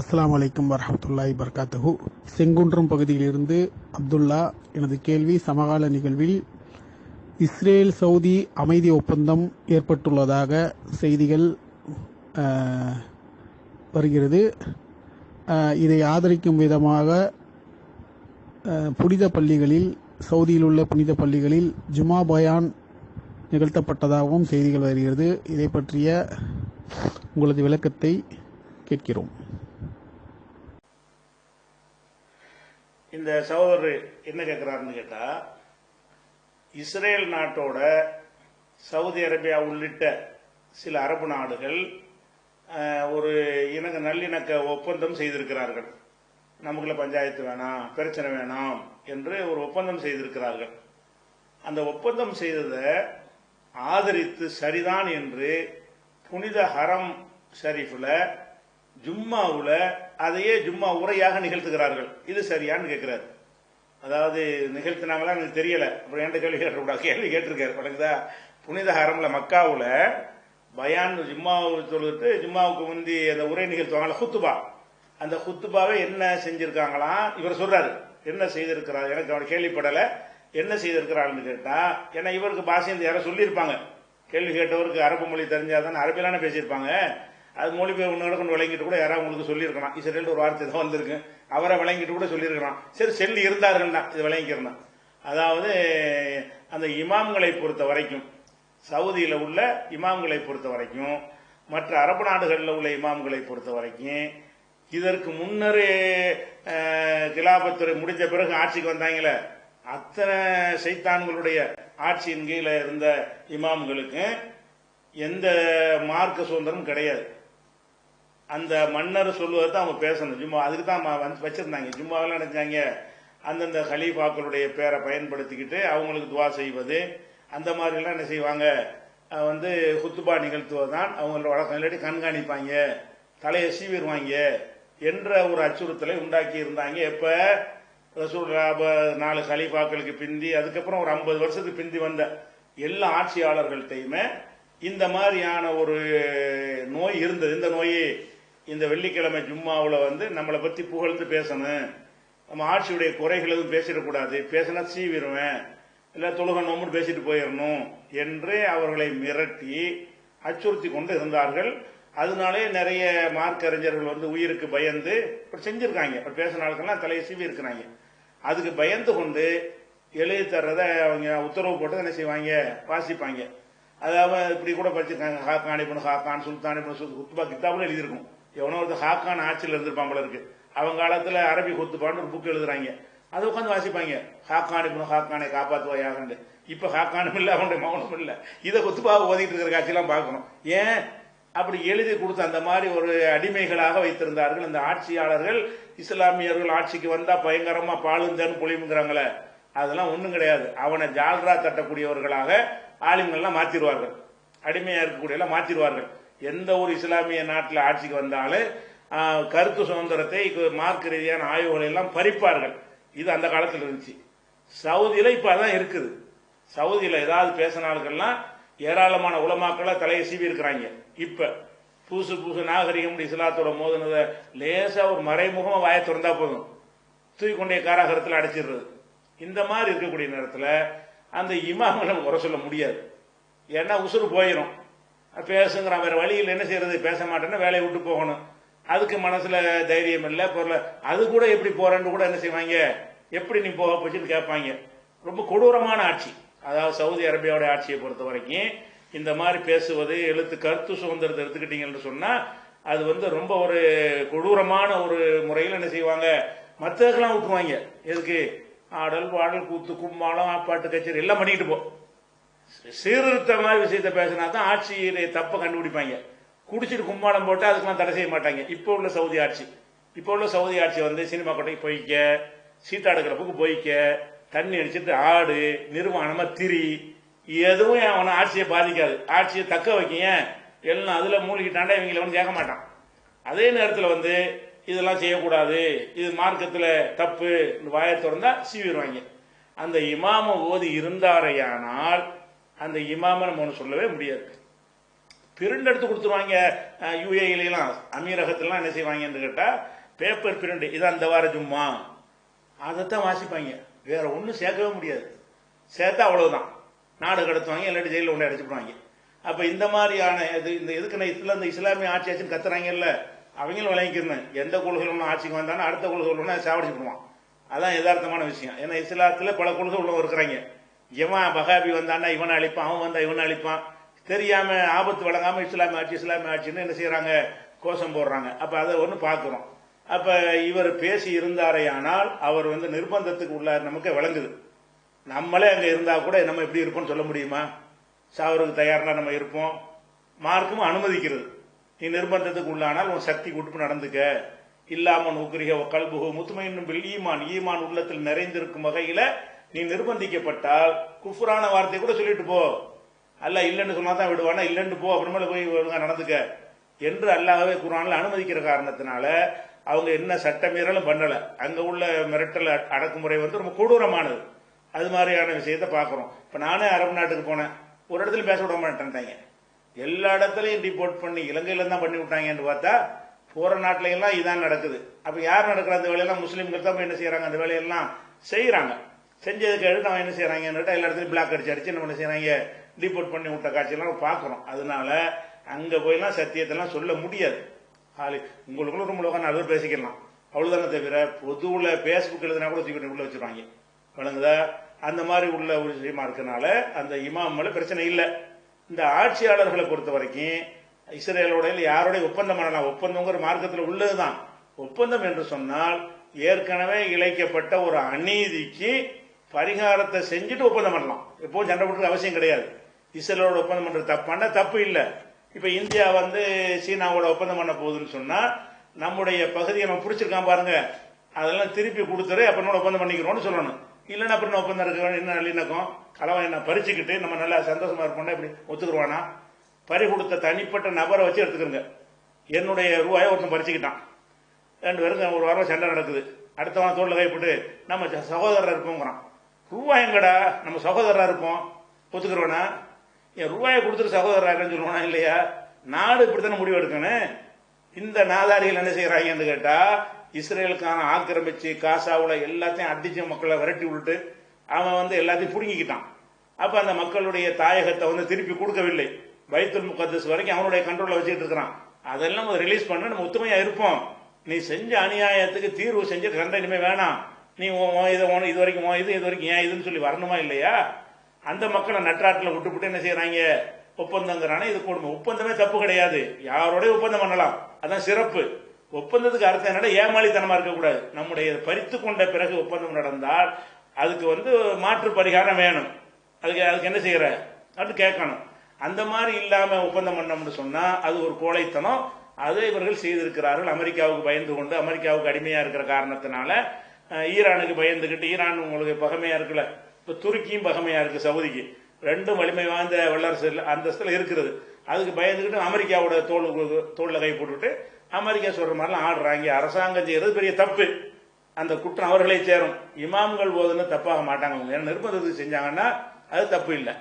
அஸ்லாம் வலைக்கம் வரமத்துல்லாய் வபரகாத்துஹு. செங்குன்றம் பகுதியிலிருந்து அப்துல்லா எனது கேள்வி சமகால நிகழ்வில் இஸ்ரேல் சவுதி அமைதி ஒப்பந்தம் ஏற்பட்டுள்ளதாக செய்திகள் வருகிறது. இதை ஆதரிக்கும் விதமாக புனித பள்ளிகளில் சவுதியில் உள்ள புனித பள்ளிகளில் ஜுமா பயான் நிகழ்த்தப்பட்டதாகவும் செய்திகள் வருகிறது. இதை பற்றிய உங்களது விளக்கத்தை கேட்கிறோம். இந்த சகோதரர் என்ன கேட்கிறாருன்னு கேட்டா இஸ்ரேல் நாட்டோட சவுதி அரேபியா உள்ளிட்ட சில அரபு நாடுகள் ஒரு இணங்க நல்லிணக்க ஒப்பந்தம் செய்திருக்கிறார்கள். நமக்குள்ள பஞ்சாயத்து வேணாம் பிரச்சனை வேணாம் என்று ஒரு ஒப்பந்தம் செய்திருக்கிறார்கள். அந்த ஒப்பந்தம் செய்ததை ஆதரித்து சரிதான் என்று புனித ஹரம் ஷரீஃபில் ஜும்மாவுல அதையே ஜும்மா உரையாக நிகழ்த்துகிறார்கள். இது சரியான்னு கேட்கிறாரு. அதாவது நிகழ்த்தினாங்களா எனக்கு தெரியல. அப்புறம் என்கிட்ட கேள்வி கேட்டக்கூடாது கேள்வி கேட்டிருக்காரு. வணங்குதா புனித ஹரம்ல மக்காவுல பயான் ஜும்மாவை சொல்லிட்டு ஜும்மாவுக்கு முந்தி அந்த உரை நிகழ்த்துவாங்கல்ல ஹுத்துபா. அந்த ஹுத்துபாவை என்ன செஞ்சிருக்காங்களாம் இவர் சொல்றாரு. என்ன செய்திருக்கிறார்? எனக்கு அவன் கேள்விப்படலை. என்ன செய்திருக்கிறாள்னு கேட்டா ஏன்னா இவருக்கு பாசியந்து யாரோ சொல்லியிருப்பாங்க. கேள்வி கேட்டவருக்கு அரபு மொழி தெரிஞ்சாதான் அரபிலான பேசியிருப்பாங்க. அது மொழி பேர் ஒன்று கொண்டு விளங்கிட்டு கூட யாராவது உங்களுக்கு சொல்லியிருக்கலாம். இஸ்ரேல் ஒரு வார்த்தை தான் வந்திருக்கு. அவரை விளங்கிட்டு கூட சொல்லியிருக்கலாம். சரி செல்லி இருந்தார்கள்னா இது விளங்கிக்கிறனா அதாவது அந்த இமாம்களை பொறுத்த வரைக்கும் சவுதியில் உள்ள இமாம்களை பொறுத்த வரைக்கும் மற்ற அரபு நாடுகளில் உள்ள இமாம்களை பொறுத்த வரைக்கும் இதற்கு முன்னரே கிலாபத்துறை முடிஞ்ச பிறகு ஆட்சிக்கு வந்தாங்களே அத்தனை சைத்தான்களுடைய ஆட்சியின் கீழே இருந்த இமாம்களுக்கு எந்த மார்க்க சுதந்திரம் கிடையாது. அந்த மன்னர் சொல்லுவதை தான் அவங்க பேசணும். ஜும்மா அதுக்கு தான் வந்து வச்சிருந்தாங்க. ஜும்மாவெல்லாம் நினைச்சாங்க? அந்தந்த ஹலீஃபாக்களுடைய பேரை பயன்படுத்திக்கிட்டு அவங்களுக்கு துவா செய்வது. அந்த மாதிரிலாம் என்ன செய்வாங்க? வந்து குத்துபா நிகழ்த்துவதுதான். அவங்களோட வழக்கம். இல்லாட்டி கண்காணிப்பாங்க. தலையை சீவிடுவாங்க என்ற ஒரு அச்சுறுத்தலை உண்டாக்கி இருந்தாங்க. எப்போ? ரசூல் நாலு ஹலீஃபாக்களுக்கு பிந்தி அதுக்கப்புறம் ஒரு ஐம்பது வருஷத்துக்கு பிந்தி வந்த எல்லா ஆட்சியாளர்கள்ட்டையுமே இந்த மாதிரியான ஒரு நோய் இருந்தது. இந்த நோய் இந்த வெள்ளிக்கிழமை ஜும்மாவில் வந்து நம்மளை பற்றி புகழ்ந்து பேசணும். நம்ம ஆட்சியுடைய குறைகள் எதுவும் பேசிடக்கூடாது. பேசினா சீவிடுவேன் இல்லை தொழுக நோம்புன்னு பேசிட்டு போயிடணும் என்று அவர்களை மிரட்டி அச்சுறுத்தி கொண்டு இருந்தார்கள். அதனாலே நிறைய மார்க் அறிஞர்கள் வந்து உயிருக்கு பயந்து இப்படி செஞ்சிருக்காங்க. இப்போ பேசின ஆளுக்கெல்லாம் தலையை சீவி இருக்கிறாங்க. அதுக்கு பயந்து கொண்டு எழுதி தர்றதை அவங்க உத்தரவு போட்டு என்ன செய்வாங்க? வாசிப்பாங்க. அதாவது இப்படி கூட படிச்சிருக்காங்க. ஹாக்கான் இப்படி ஹாக்கான் சுல்தான் இப்படி குத்துபா கித்தாபுல எழுதியிருக்கும். எவனோ ஒருத்தர் ஹாக்கான் ஆட்சியில் இருந்திருப்பான் போல இருக்கு. அவங்க காலத்தில் அரபி குத்துப்பான்னு ஒரு புக் எழுதுறாங்க. அதை உட்காந்து வாசிப்பாங்க. ஹாக்கான் இப்போ ஹாக்கானை காப்பாத்துவாயாகண்டு இப்போ ஹாக்கானும் இல்லை அவனுடைய மௌனம் இல்லை. இதை குத்துபாவை ஓதிட்டு இருக்கிற காட்சியெல்லாம் பார்க்கணும். ஏன்? அப்படி எழுதி கொடுத்த அந்த மாதிரி ஒரு அடிமைகளாக வைத்திருந்தார்கள். அந்த ஆட்சியாளர்கள் இஸ்லாமியர்கள் ஆட்சிக்கு வந்தா பயங்கரமா பாலுந்தன் புளியுங்கிறாங்களே அதெல்லாம் ஒன்றும் கிடையாது. அவனை ஜால்ரா தட்டக்கூடியவர்களாக ஆளுங்கள்லாம் மாத்திருவார்கள். அடிமையா இருக்கக்கூடிய எல்லாம் மாத்திருவார்கள். எந்த ஒரு இஸ்லாமிய நாட்டில் ஆட்சிக்கு வந்தாலும் கருத்து சுதந்திரத்தை மார்க் ரீதியான ஆய்வுகளை எல்லாம் பறிப்பார்கள். இது அந்த காலத்தில் இருந்துச்சு. சவுதியில் இப்போ அதான் இருக்குது. சவுதியில் ஏதாவது பேசினாலுக்கெல்லாம் ஏராளமான உலமாக்களை தலையை சீவி இருக்கிறாங்க இப்போ புதுசு புதுசு நாகரிகம் இஸ்லாத்தோட மோதினதை லேசாக ஒரு மறைமுகமாக வாய திறந்தா போதும். தூக்கி காராகரத்தில் அடைச்சிடுறது. இந்த மாதிரி இருக்கக்கூடிய நேரத்தில் அந்த இமாம நம்ம குறை சொல்ல முடியாது. ஏன்னா உசுறு போயிடும் பேசுங்கிற வேற வழியில் என்ன செய்யறது? பேச மாட்டேன்னா வேலையை விட்டு போகணும். அதுக்கு மனசுல தைரியம் இல்லை பொருள். அது கூட எப்படி போறேன்னு கூட என்ன செய்வாங்க? எப்படி நீ போக போச்சுன்னு கேட்பாங்க. ரொம்ப கொடூரமான ஆட்சி. அதாவது சவுதி அரேபியாவுடைய ஆட்சியை பொறுத்த வரைக்கும் இந்த மாதிரி பேசுவது எழுத்து கருத்து சுதந்திரத்தை எடுத்துக்கிட்டீங்கன்னு சொன்னா அது வந்து ரொம்ப ஒரு கொடூரமான ஒரு முறையில் என்ன செய்வாங்க? மற்றதுக்கெல்லாம் விட்டுருவாங்க. எதுக்கு? ஆடல் பாடல் கூத்து கும்மாளம் பாட்டு கச்சேரி எல்லாம் பண்ணிக்கிட்டு போ. சீர்திருத்தமான விஷயத்த பேசினா தான் ஆட்சியிலே தப்பை கண்டுபிடிப்பாங்க. குடிச்சிட்டு கும்மாளம் போட்டு அதுக்கெல்லாம் தடை செய்ய மாட்டாங்க. இப்போ உள்ள சவுதி ஆட்சி. இப்போ உள்ள சவுதி ஆட்சி வந்து சினிமா கொட்டைக்கு போய்க்க சீட்டாடு கிளப்புக்கு போய்க்க தண்ணி அடிச்சிட்டு ஆடு நிர்வாணமா திரி. எதுவும் அவனை ஆட்சியை பாதிக்காது. ஆட்சியை தக்க வைக்க எல்லாம் அதில் மூழ்கிட்டாண்டா இவங்களை ஒன்றும் கேட்க மாட்டான். அதே நேரத்தில் வந்து இதெல்லாம் செய்யக்கூடாது. இது மார்க்கத்தில் தப்பு. வாயை திறந்தா சீவிடுவாங்க. அந்த இமாம ஓதி இருந்தாரையானால் அந்த இமாம நம்ம ஒன்று சொல்லவே முடியாது. பிரிண்ட் எடுத்து கொடுத்துருவாங்க யூஏலாம் அமீரகத்திலாம் என்ன செய்வாங்கன்னு கேட்டால் பேப்பர் பிரிண்ட் இது அந்த வார ஜும்மா. அதைத்தான் வாசிப்பாங்க. வேற ஒன்றும் சேர்க்கவே முடியாது. சேர்த்தா அவ்வளோதான் நாடு கடத்துவாங்க இல்லாட்டி ஜெயிலில் ஒன்று அடைச்சிடுவாங்க அப்போ இந்த மாதிரியான இது இந்த இதுக்கு இதில் இந்த இஸ்லாமிய ஆட்சி ஆச்சுன்னு கத்துறாங்கல்ல அவங்களும் விளங்கிக்கிறேன் எந்த கொள்கை ஒன்று ஆட்சிக்கு வந்தாலும் அடுத்த கொள்கை ஒன்று சாவடிச்சுடுவான் அதான் யதார்த்தமான விஷயம். ஏன்னா இஸ்லாத்தில் பல கொள்கை உள்ளவங்க இருக்கிறாங்க. இவன் பகாபி வந்தான்னா இவனை அழிப்பான் அவன் வந்தா இவனை அழிப்பான். தெரியாம ஆபத்து வழங்காம இஸ்லாமிய ஆட்சி இஸ்லாமிய ஆட்சின்னு என்ன செய்யறாங்க கோஷம் போடுறாங்க. அப்ப அதை ஒன்று பார்க்கிறோம் அப்ப இவர் பேசி இருந்தாரே ஆனால் அவர் வந்து நிர்பந்தத்துக்கு உள்ளார் நமக்கு விளங்குது. நம்மளே அங்க இருந்தா கூட நம்ம எப்படி இருப்போம்னு சொல்ல முடியுமா? சாவருக்கு தயார்னா நம்ம இருப்போம். மார்க்கும் அனுமதிக்கிறது. நீ நிர்பந்தத்துக்கு உள்ளானால் உன் சக்தி உட்பு நடந்துக்க. இல்லாமன் உக்ரிக கல்புகு முத்துமையின் பில் ஈமான். ஈமான் உள்ளத்தில் நிறைந்திருக்கும் வகையில நீ நிர்பந்திக்கப்பட்டால் குஃபுரான வார்த்தை கூட சொல்லிட்டு போ. அல்ல இல்லைன்னு சொன்னா தான் விடுவானா இல்லைன்னு போ அப்புறமேல போய் நடந்துக்க என்று அல்லாஹ்வே குரானில் அனுமதிக்கிற காரணத்தினால அவங்க என்ன சட்ட மீறலும் பண்ணல. அங்க உள்ள மிரட்டல் அடக்குமுறை வந்து ரொம்ப கொடூரமானது. அது மாதிரியான விஷயத்தை பார்க்குறோம். இப்போ நானே அரபு நாட்டுக்கு போனேன். ஒரு இடத்துல பேச விட மாட்டேன்ட்டாங்க. எல்லா இடத்துலையும் ரிப்போர்ட் பண்ணி இலங்கையில தான் பண்ணி விட்டாங்கன்னு பார்த்தா போற நாட்டிலையெல்லாம் எல்லாம் இதான் நடக்குது. அப்ப யார் நடக்கிற அந்த வேலையெல்லாம் முஸ்லீம்கள் தான் போய் என்ன செய்யறாங்க? அந்த வேலையெல்லாம் செய்யறாங்க. செஞ்சதுக்கு அடுத்து அவன் என்ன செய்யறாங்கன்னு எல்லா இடத்துலையும் பிளாக் அடிச்சு அடிச்சு நம்ம என்ன செய்யறாங்க டிபோர்ட் பண்ணி விட்ட காட்சியெல்லாம் பார்க்குறோம் அதனால அங்கே போயெல்லாம் சத்தியத்தெல்லாம் சொல்ல முடியாது. ஆளு உங்களுக்குள்ள ரொம்ப உட்காந்து நாலு பேர் பேசிக்கலாம். அவ்வளோதானே தவிர பொதுவில் பேஸ்புக் எழுதுனா கூட தூக்கி உள்ளே வச்சுருவாங்க. விளங்குதா? அந்த மாதிரி உள்ள ஒரு விஷயமா இருக்கனால அந்த இமாம் மேல பிரச்சனை இல்லை. இந்த ஆட்சியாளர்களை பொறுத்த வரைக்கும் இஸ்ரேலோட யாரோடைய ஒப்பந்தம் பண்ணலாம் ஒப்பந்தங்கிற மார்க்கத்தில் உள்ளதுதான். ஒப்பந்தம் என்று சொன்னால் ஏற்கனவே இழைக்கப்பட்ட ஒரு அநீதிக்கு பரிகாரத்தை செஞ்சுட்டு ஒப்பந்தம் பண்ணலாம். எப்பவும் சண்டை போட்டு அவசியம் கிடையாது. இஸ்ரேலோட ஒப்பந்தம் பண்றது தப்பான தப்பு இல்லை. இப்ப இந்தியா வந்து சீனாவோட ஒப்பந்தம் பண்ண போகுதுன்னு சொன்னா நம்முடைய பகுதியை நம்ம பிடிச்சிருக்கான் பாருங்க. அதெல்லாம் திருப்பி கொடுத்துரு அப்புறம் ஒப்பந்தம் பண்ணிக்கிறோம்னு சொல்லணும். இல்லைன்னா அப்புறம் ஒப்பந்தம் இருக்க என்ன நல்லிணக்கம் கலவன் என்ன பறிச்சுக்கிட்டு நம்ம நல்லா சந்தோஷமா இருப்போம்னா இப்படி ஒத்துக்குருவானா? பறி கொடுத்த தனிப்பட்ட நபரை வச்சு எடுத்துக்கிறங்க என்னுடைய ரூபாயை ஒருத்தன் பறிச்சுக்கிட்டான். ரெண்டு பேருக்கும் ஒரு வாரம் சண்டை நடக்குது. அடுத்தவன் தோல்ல கைப்பட்டு நம்ம சகோதரர் இருப்போங்கிறான் ரூபாய் எங்கடா நம்ம சகோதரா இருப்போம். ஒத்துக்கிறவனா என் ரூபாயை கொடுத்துட்டு சகோதராகன்னு சொல்லுவானா இல்லையா? நாடு இப்படித்தானே முடிவு எடுக்கணும்? இந்த நாதாரிகள் என்ன செய்யறாங்கன்னு கேட்டா இஸ்ரேலுக்கான ஆக்கிரமிச்சு காசாவுல எல்லாத்தையும் அடிச்ச மக்களை விரட்டி விட்டு அவன் வந்து எல்லாத்தையும் புடுங்கிக்கிட்டான். அப்ப அந்த மக்களுடைய தாயகத்தை வந்து திருப்பி கொடுக்கவில்லை. பைத்துல் முகத்தஸ் வரைக்கும் அவனுடைய கண்ட்ரோலில் வச்சுட்டு இருக்கிறான். அதெல்லாம் ரிலீஸ் பண்ண நம்ம ஒத்துமையா இருப்போம். நீ செஞ்ச அநியாயத்துக்கு தீர்வு செஞ்சு சண்டை இனிமே வேணாம். நீ உன் உன் இதை இது வரைக்கும் இது இது வரைக்கும் ஏன் இதுன்னு சொல்லி வரணுமா இல்லையா? அந்த மக்களை நற்றாட்டில் விட்டுவிட்டு என்ன செய்யறாங்க ஒப்பந்தங்கிறானே இது கொடுமை. ஒப்பந்தமே தப்பு கிடையாது. யாரோடய ஒப்பந்தம் பண்ணலாம்? அதான் சிறப்பு. ஒப்பந்தத்துக்கு அர்த்தம் என்னடா ஏமாளித்தனமா இருக்கக்கூடாது. நம்முடைய பறித்து கொண்ட பிறகு ஒப்பந்தம் நடந்தால் அதுக்கு வந்து மாற்று பரிகாரம் வேணும். அதுக்கு அதுக்கு என்ன செய்யற? அப்படின்னு கேட்கணும். அந்த மாதிரி இல்லாம ஒப்பந்தம் பண்ணோம்னு சொன்னா அது ஒரு கோழைத்தனம். அதை இவர்கள் செய்திருக்கிறார்கள். அமெரிக்காவுக்கு பயந்து கொண்டு அமெரிக்காவுக்கு அடிமையா இருக்கிற காரணத்தினால ஈரானுக்கு பயந்துக்கிட்டு ஈரான் உங்களுக்கு பகமையா இருக்குல்ல? இப்போ துருக்கியும் பகமையா இருக்கு சவுதிக்கு. ரெண்டும் வலிமை வாய்ந்த வல்லரசு அந்தஸ்தில் இருக்கிறது. அதுக்கு பயந்துக்கிட்டு அமெரிக்காவோட தோல் தோளில் கை போட்டுட்டு அமெரிக்கா சொல்ற மாதிரிலாம் ஆடுறாங்க. அரசாங்கம் செய்யறது பெரிய தப்பு. அந்த குற்றம் அவர்களே சேரும். இமாம்கள் போதுன்னு தப்பாக மாட்டாங்க. ஏன்னா நிர்பந்தத்துக்கு செஞ்சாங்கன்னா அது தப்பு இல்லை.